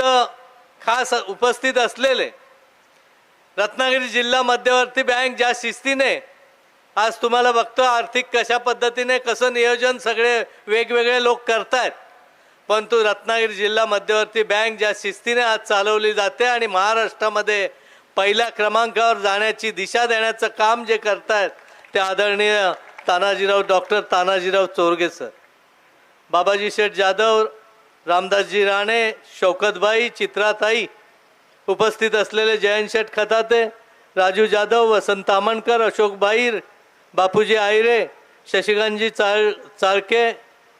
इथं खास उपस्थित असलेले रत्नागिरी जिल्हा मध्यवर्ती बँक ज्या शिस्तीने आज तुम्हाला बघतो आर्थिक कशा पद्धतीने कसं नियोजन सगळे वेगवेगळे लोक करतायत परंतु रत्नागिरी जिल्हा मध्यवर्ती बँक ज्या शिस्तीने आज चालवली जाते आणि महाराष्ट्रामध्ये पहिल्या क्रमांकावर जाण्याची दिशा देण्याचं काम जे करतायत ते आदरणीय तानाजीराव डॉक्टर तानाजीराव चोरगे सर. बाबाजी शेठ जाधव रामदासजी राणे शौकतबाई चित्राताई उपस्थित असलेले जयंत शेठ खताते राजू जाधव वसंत तामणकर अशोक बाईर बापूजी आयरे शशिकांतजी चाळ चाळके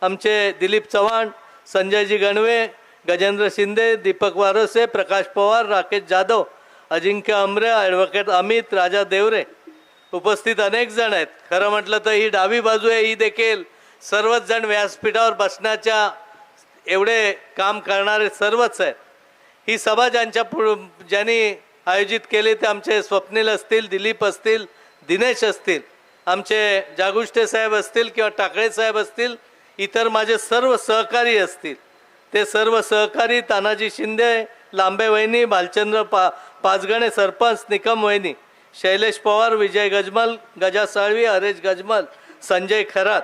आमचे दिलीप चव्हाण संजयजी गणवे गजेंद्र शिंदे दीपक वारसे प्रकाश पवार राकेश जाधव अजिंक्य अमरे ॲडव्होकेट अमित राजा देवरे उपस्थित अनेक जण आहेत. खरं म्हटलं तर ही डावी बाजू आहे ही देखील सर्वच जण व्यासपीठावर बसण्याच्या एवढे काम करणारे सर्वच आहेत. ही सभा ज्यांच्या पु ज्यांनी आयोजित केली ते आमचे स्वप्नील असतील दिलीप असतील दिनेश असतील आमचे जागुष्टे साहेब असतील किंवा टाकळे साहेब असतील इतर माझे सर्व सहकारी असतील. ते सर्व सहकारी तानाजी शिंदे लांबे वहिनी भालचंद्र पा पाचगणे सरपंच निकम वहिनी शैलेश पवार विजय गजमल गजा साळवी हरेश गजमल संजय खरात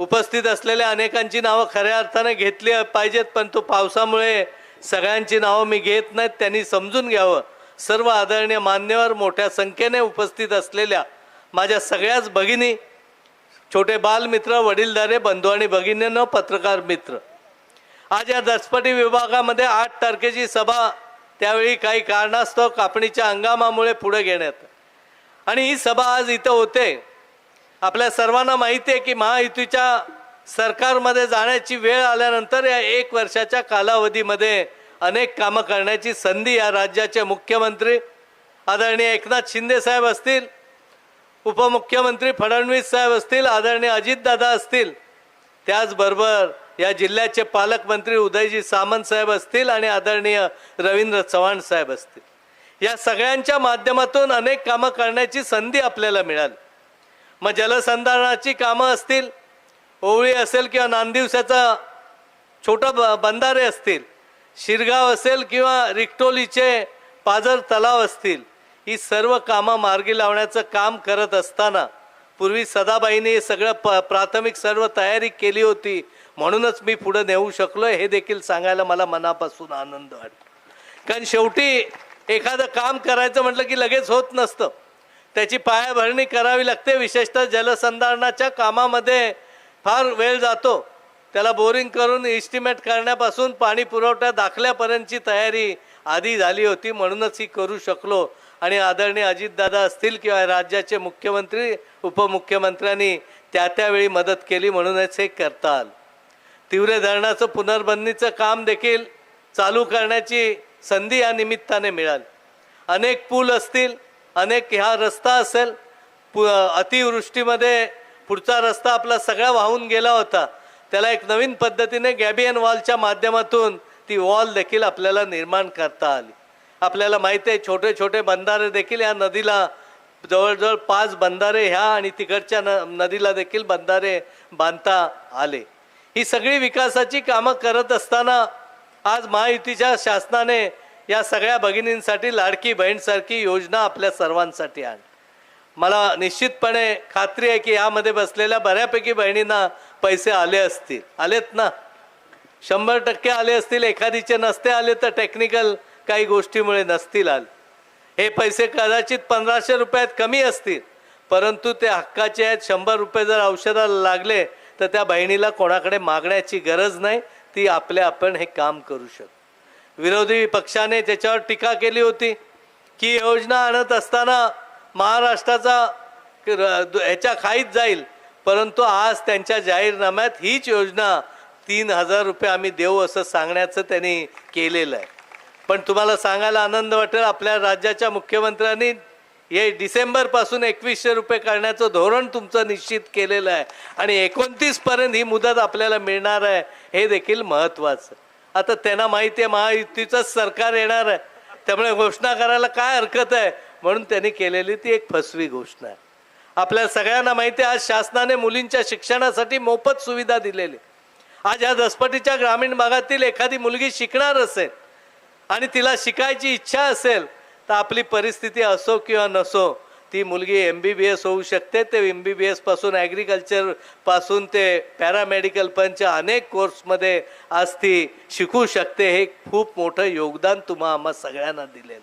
उपस्थित असलेल्या अनेकांची नावं खऱ्या अर्थाने घेतली पाहिजेत पण तो पावसामुळे सगळ्यांची नावं मी घेत नाहीत त्यांनी समजून घ्यावं. सर्व आदरणीय मान्यवर मोठ्या संख्येने उपस्थित असलेल्या माझ्या सगळ्याच भगिनी छोटे बालमित्र वडीलधारे बंधू आणि भगिनीनं पत्रकार मित्र. आज या दसपटी विभागामध्ये आठ तारखेची सभा त्यावेळी काही कारणास्तव कापणीच्या हंगामामुळे पुढे घेण्यात. आणि ही सभा आज इथं होते. आपल्या सर्वांना माहिती आहे की महायुतीच्या सरकारमध्ये जाण्याची वेळ आल्यानंतर या एक वर्षाच्या कालावधीमध्ये अनेक कामं करण्याची संधी या राज्याचे मुख्यमंत्री आदरणीय एकनाथ शिंदे साहेब असतील उपमुख्यमंत्री फडणवीस साहेब असतील आदरणीय अजितदादा असतील त्याचबरोबर या जिल्ह्याचे पालकमंत्री उदयजी सामंत साहेब असतील आणि आदरणीय रवींद्र चव्हाण साहेब असतील. या सगळ्यांच्या माध्यमातून अनेक कामं करण्याची संधी आपल्याला मिळाली. मग जलसंधारणाची कामं असतील ओवळी असेल किंवा नांदिवसाचा छोटा ब बंधारे असतील शिरगाव असेल किंवा रिक्टोलीचे पाझर तलाव असतील ही सर्व कामं मार्गी लावण्याचं काम करत असताना पूर्वी सदाबाईंनी हे सगळं प प्राथमिक सर्व तयारी केली होती. म्हणूनच मी पुढं नेऊ शकलो हे देखील सांगायला मला मनापासून आनंद वाटतो. कारण शेवटी एखादं काम करायचं म्हटलं की लगेच होत नसतं. त्याची पायाभरणी करावी लागते. विशेषतः जलसंधारणाच्या कामामध्ये फार वेळ जातो. त्याला बोरिंग करून इस्टिमेट करण्यापासून पाणी पुरवठा दाखल्यापर्यंतची तयारी आधी झाली होती. म्हणूनच ही करू शकलो. आणि आदरणीय अजितदादा असतील किंवा राज्याचे मुख्यमंत्री उपमुख्यमंत्र्यांनी त्या त्यावेळी मदत केली म्हणूनच हे करता आलं तिवरे धरणाचं पुनर्बंदीचं काम देखील चालू करण्याची संधी या निमित्ताने मिळाली. अनेक पूल असतील अनेक ह्या रस्ता असेल पु अतिवृष्टीमध्ये पुढचा रस्ता आपला सगळा वाहून गेला होता. त्याला एक नवीन पद्धतीने गॅबियन वॉलच्या माध्यमातून ती वॉल देखील आपल्याला निर्माण करता आली. आपल्याला माहिती आहे छोटे छोटे बंधारे देखील या नदीला जवळजवळ पाच बंधारे ह्या आणि तिकडच्या न नदीला देखील बंधारे बांधता आले. ही सगळी विकासाची कामं करत असताना आज महायुतीच्या शासनाने या सगळ्या भगिनींसाठी लाडकी बहीणसारखी योजना आपल्या सर्वांसाठी आण मला निश्चितपणे खात्री आहे की यामध्ये बसलेल्या बऱ्यापैकी बहिणींना पैसे आले असतील. आलेत ना? शंभर टक्के आले असतील. एखादीचे नसते आले तर टेक्निकल काही गोष्टीमुळे नसतील आले. हे पैसे कदाचित पंधराशे रुपयात कमी असतील. परंतु ते हक्काचे आहेत. शंभर रुपये जर औषधाला लागले तर त्या बहिणीला कोणाकडे मागण्याची गरज नाही. ती आपल्या आपण हे काम करू शकतो. विरोधी पक्षाने त्याच्यावर टीका केली होती की योजना आणत असताना महाराष्ट्राचा र- ह्याच्या खाईत जाईल. परंतु आज त्यांच्या जाहीरनाम्यात हीच योजना तीन हजार रुपये आम्ही देऊ असं सांगण्याचं त्यांनी केलेलं आहे. पण तुम्हाला सांगायला आनंद वाटेल आपल्या राज्याच्या मुख्यमंत्र्यांनी हे डिसेंबरपासून एकवीसशे रुपये करण्याचं धोरण तुमचं निश्चित केलेलं आहे. आणि एकोणतीसपर्यंत ही मुदत आपल्याला मिळणार आहे हे देखील महत्त्वाचं आता त्यांना माहिती आहे महायुतीचंच सरकार येणार आहे. त्यामुळे घोषणा करायला काय हरकत आहे? म्हणून त्यांनी केलेली ती एक फसवी घोषणा आहे. आपल्या सगळ्यांना माहिती आहे आज शासनाने मुलींच्या शिक्षणासाठी मोफत सुविधा दिलेली आज या दसपटीच्या ग्रामीण भागातील एखादी मुलगी शिकणार असेल आणि तिला शिकायची इच्छा असेल तर आपली परिस्थिती असो किंवा नसो ती मुलगी एम बी बी एस होऊ शकते. ते एम बी बी एसपासून ॲग्रिकल्चरपासून ते पॅरामेडिकल पंच अनेक कोर्समध्ये आज ती शिकू शकते. हे खूप मोठं योगदान तुम्हा आम्हा सगळ्यांना दिलेलं.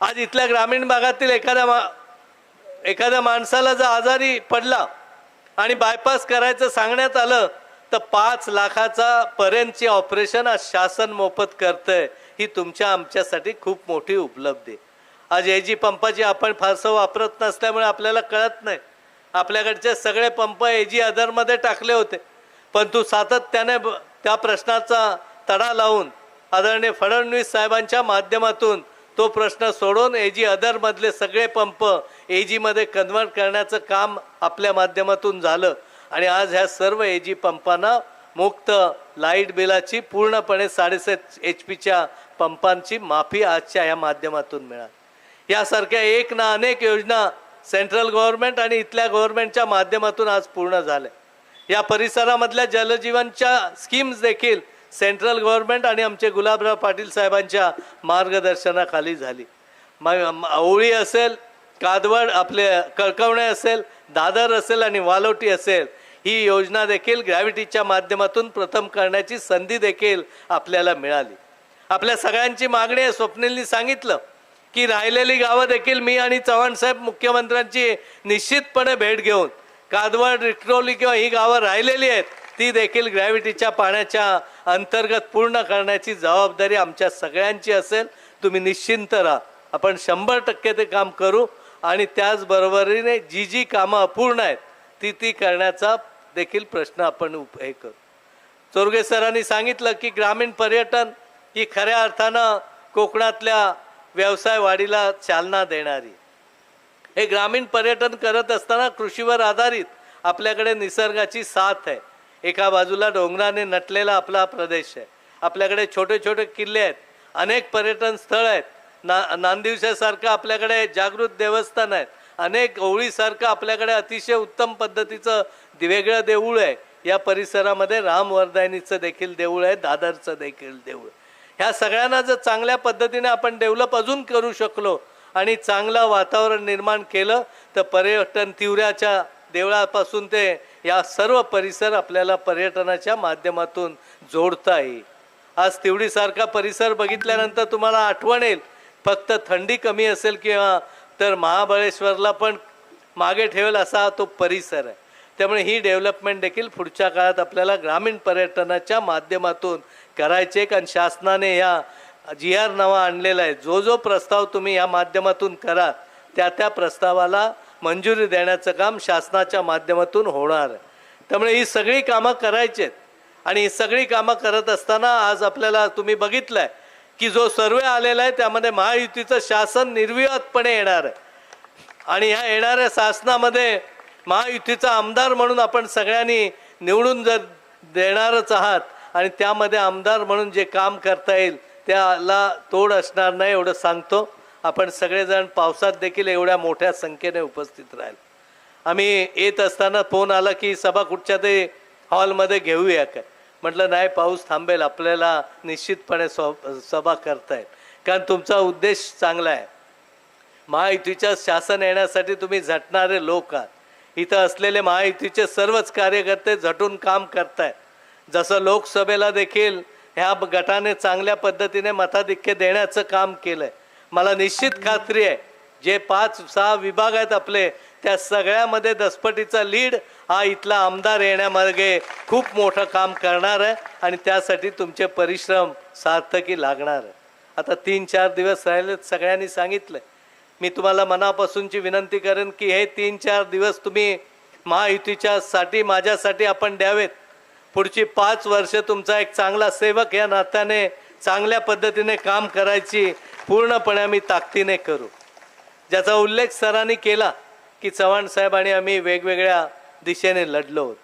आज इथल्या ग्रामीण भागातील एखाद्या मा एखाद्या माणसाला जर आजारी पडला आणि बायपास करायचं सांगण्यात आलं तर पाच लाखाचा पर्यंतची ऑपरेशन आज शासन मोफत करतंय. ही तुमच्या आमच्यासाठी खूप मोठी उपलब्धी आहे. आज ए जी पंपाची आपण फारसं वापरत नसल्यामुळे आपल्याला कळत नाही. आपल्याकडचे सगळे पंप ए जी अदरमध्ये टाकले होते. पण तू सातत्याने ब- त्या प्रश्नाचा तडा लावून आदरणीय फडणवीस साहेबांच्या माध्यमातून तो प्रश्न सोडून ए जी अदरमधले सगळे पंप ए जीमध्ये कन्वर्ट करण्याचं काम आपल्या माध्यमातून झालं. आणि आज ह्या सर्व ए जी पंपांना मुक्त लाइट बिलाची पूर्णपणे साडेसात एच पीच्या पंपांची माफी आजच्या ह्या माध्यमातून मिळाली. यासारख्या एक ना अनेक योजना सेंट्रल गव्हर्नमेंट आणि इथल्या गव्हर्नमेंटच्या माध्यमातून आज पूर्ण झाल्या. या परिसरामधल्या जलजीवनच्या स्कीम्स देखील सेंट्रल गव्हर्नमेंट आणि आमचे गुलाबराव पाटील साहेबांच्या मार्गदर्शनाखाली झाली. मग ओळी असेल कादवड आपले कळकवणे असेल दादर असेल आणि वालोटी असेल ही योजना देखील ग्रॅव्हिटीच्या माध्यमातून प्रथम करण्याची संधी देखील आपल्याला मिळाली. आपल्या सगळ्यांची मागणी आहे स्वप्नीलनी सांगितलं की राहिलेली गावं देखील मी आणि चव्हाण साहेब मुख्यमंत्र्यांची निश्चितपणे भेट घेऊन कादवड रिक्रोली किंवा ही गावं राहिलेली आहेत ती देखील ग्रॅव्हिटीच्या पाण्याच्या अंतर्गत पूर्ण करण्याची जबाबदारी आमच्या सगळ्यांची असेल. तुम्ही निश्चिंत राहा. आपण शंभर टक्के ते काम करू आणि त्याचबरोबरीने जी जी कामं अपूर्ण आहेत ती ती करण्याचा देखील प्रश्न आपण उप हे करू. चोरगे सरांनी सांगितलं की ग्रामीण पर्यटन ही खऱ्या अर्थानं कोकणातल्या व्यवसाय वाढीला चालना देणारी. हे ग्रामीण पर्यटन करत असताना कृषीवर आधारित आपल्याकडे निसर्गाची साथ आहे. एका बाजूला डोंगराने नटलेला आपला प्रदेश आहे. आपल्याकडे छोटे छोटे किल्ले आहेत. अनेक पर्यटन स्थळ आहेत. ना नांदिवशासारखं आपल्याकडे जागृत देवस्थान आहेत. अनेक ओळीसारखं आपल्याकडे अतिशय उत्तम पद्धतीचं वेगळं देऊळ आहे. या परिसरामध्ये रामवर्धायनीचं देखील देऊळ आहे. दादरचं देखील देऊळ आहे. ह्या सगळ्यांना जर चांगल्या पद्धतीने आपण डेव्हलप अजून करू शकलो आणि चांगलं वातावरण निर्माण केलं तर पर्यटन तिवऱ्याच्या देवळापासून ते या सर्व परिसर आपल्याला पर्यटनाच्या माध्यमातून जोडता येईल. आज तिवडीसारखा परिसर बघितल्यानंतर तुम्हाला आठवण येईल फक्त थंडी कमी असेल किंवा तर महाबळेश्वरला पण मागे ठेवेल असा तो परिसर आहे. त्यामुळे ही डेव्हलपमेंट देखील पुढच्या काळात आपल्याला ग्रामीण पर्यटनाच्या माध्यमातून करायचे कारण शासनाने ह्या जी आर नवा आणलेला आहे जो जो प्रस्ताव तुम्ही या माध्यमातून करा त्या त्या प्रस्तावाला मंजुरी देण्याचं काम शासनाच्या माध्यमातून होणार आहे. त्यामुळे ही सगळी कामं करायची आहेत आणि ही सगळी कामं करत असताना आज आपल्याला तुम्ही बघितलं आहे की जो सर्वे आलेला आहे त्यामध्ये महायुतीचं शासन निर्विवादपणे येणार आहे. आणि ह्या येणाऱ्या शासनामध्ये महायुतीचा आमदार म्हणून आपण सगळ्यांनी निवडून जर देणारच आहात आणि त्यामध्ये आमदार म्हणून जे काम करता येईल त्याला तोड असणार नाही एवढं सांगतो. आपण सगळेजण पावसात देखील एवढ्या मोठ्या संख्येने उपस्थित राहील. आम्ही येत असताना फोन आला की सभा कुठच्या ते हॉलमध्ये घेऊया काय म्हटलं नाही पाऊस थांबेल आपल्याला निश्चितपणे स- सभा करतायत कारण तुमचा उद्देश चांगला आहे. महायुतीच्या शासन येण्यासाठी तुम्ही झटणारे लोक आहात. इथं असलेले महायुतीचे सर्वच कार्यकर्ते झटून काम करतायत. जसं लोकसभेला देखील ह्या गटाने चांगल्या पद्धतीने मताधिक्य देण्याचं काम केलंय. मला निश्चित खात्री आहे जे पाच सहा विभाग आहेत आपले त्या सगळ्यामध्ये दसपटीचा लीड हा इथला आमदार येण्यामार्गे खूप मोठं काम करणार आहे आणि त्यासाठी तुमचे परिश्रम सार्थकी लागणार आहे. आता तीन चार दिवस राहिलेत सगळ्यांनी सांगितलं मी तुम्हाला मनापासूनची विनंती करेन की हे तीन चार दिवस तुम्ही महायुतीच्या साठी माझ्यासाठी आपण द्यावेत. पुढची पाच वर्ष तुमचा एक चांगला सेवक या नात्याने चांगल्या पद्धतीने काम करायची पूर्णपणे आम्ही ताकदीने करू. ज्याचा उल्लेख सरांनी केला की चव्हाण साहेब आणि आम्ही वेगवेगळ्या दिशेने लढलो होत.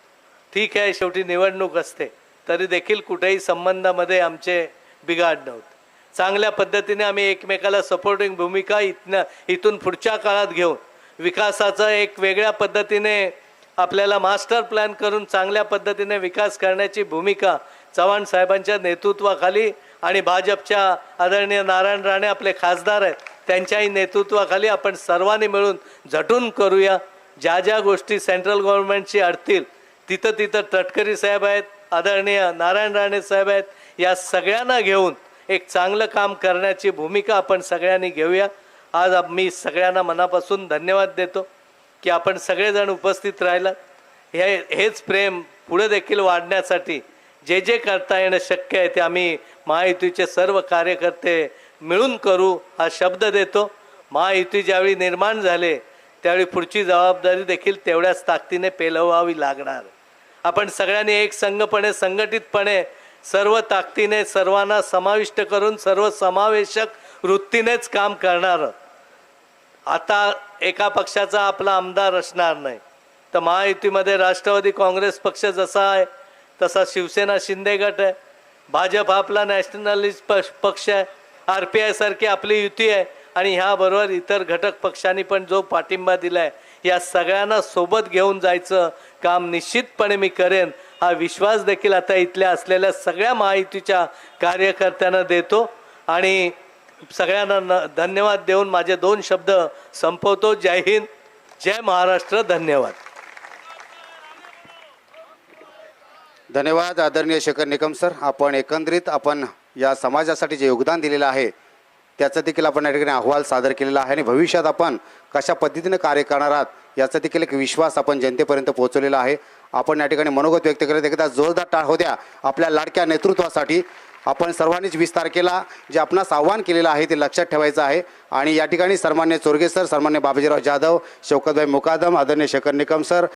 ठीक आहे शेवटी निवडणूक असते. तरी देखील कुठेही संबंधामध्ये आमचे बिघाड नव्हते. चांगल्या पद्धतीने आम्ही एकमेकाला सपोर्टिंग भूमिका इथनं इथून पुढच्या काळात घेऊन विकासाचं एक वेगळ्या पद्धतीने आपल्याला मास्टर प्लॅन करून चांगल्या पद्धतीने विकास करण्याची भूमिका चव्हाण साहेबांच्या नेतृत्वाखाली आणि भाजपच्या आदरणीय नारायण राणे आपले खासदार आहेत त्यांच्याही नेतृत्वाखाली आपण सर्वांनी मिळून झटून करूया. ज्या ज्या गोष्टी सेंट्रल गव्हर्नमेंटची अडतील तिथं तिथं तटकरी साहेब आहेत आदरणीय नारायण राणे साहेब आहेत या सगळ्यांना घेऊन एक चांगलं काम करण्याची भूमिका आपण सगळ्यांनी घेऊया. आज मी सगळ्यांना मनापासून धन्यवाद देतो. की आपण सगळेजण उपस्थित राहिला. हे हेच प्रेम पुढे देखील वाढण्यासाठी जे जे करता येणं शक्य आहे ते आम्ही महायुतीचे सर्व कार्यकर्ते मिळून करू हा शब्द देतो. महायुती ज्यावेळी निर्माण झाले त्यावेळी पुढची जबाबदारी देखील तेवढ्याच ताकदीने पेलवावी लागणार. आपण सगळ्यांनी एक संघपणे संघटितपणे सर्व ताकदीने सर्वांना समाविष्ट करून सर्व समावेशक वृत्तीनेच काम करणार. आता एका पक्षाचा आपला आमदार असणार नाही. तर महायुतीमध्ये राष्ट्रवादी काँग्रेस पक्ष जसा आहे तसा शिवसेना शिंदे गट आहे. भाजप हा आपला नॅशनलिस्ट पक्ष पक्ष आहे. आर पी आय सारखी आपली युती आहे. आणि ह्याबरोबर इतर घटक पक्षांनी पण जो पाठिंबा दिला आहे या सगळ्यांना सोबत घेऊन जायचं काम निश्चितपणे मी करेन. हा विश्वास देखील आता इथल्या असलेल्या सगळ्या महायुतीच्या कार्यकर्त्यांना देतो. आणि सगळ्यांना न- धन्यवाद देऊन माझे दोन शब्द संपवतो. जय हिंद जय महाराष्ट्र धन्यवाद. धन्यवाद आदरणीय शेखर निकम सर. आपण एकंदरीत आपण या समाजासाठी जे योगदान दिलेलं आहे त्याचा देखील आपण या ठिकाणी अहवाल सादर केलेला आहे आणि भविष्यात आपण कशा पद्धतीने कार्य करणार आहात याचा देखील एक विश्वास आपण जनतेपर्यंत पोहोचवलेला आहे. आपण या ठिकाणी मनोगत व्यक्त करत एकदा जोरदार टाळ होत्या आपल्या लाडक्या नेतृत्वासाठी आपण सर्वांनीच वीस तारखेला जे आपणास आव्हान केलेलं आहे ते लक्षात ठेवायचं आहे. आणि या ठिकाणी सन्मान्य चोरगे सर सन्मान्य बाबाजीराव जाधव शौकतभाई मुकादम आदरणीय शेखर निकम सर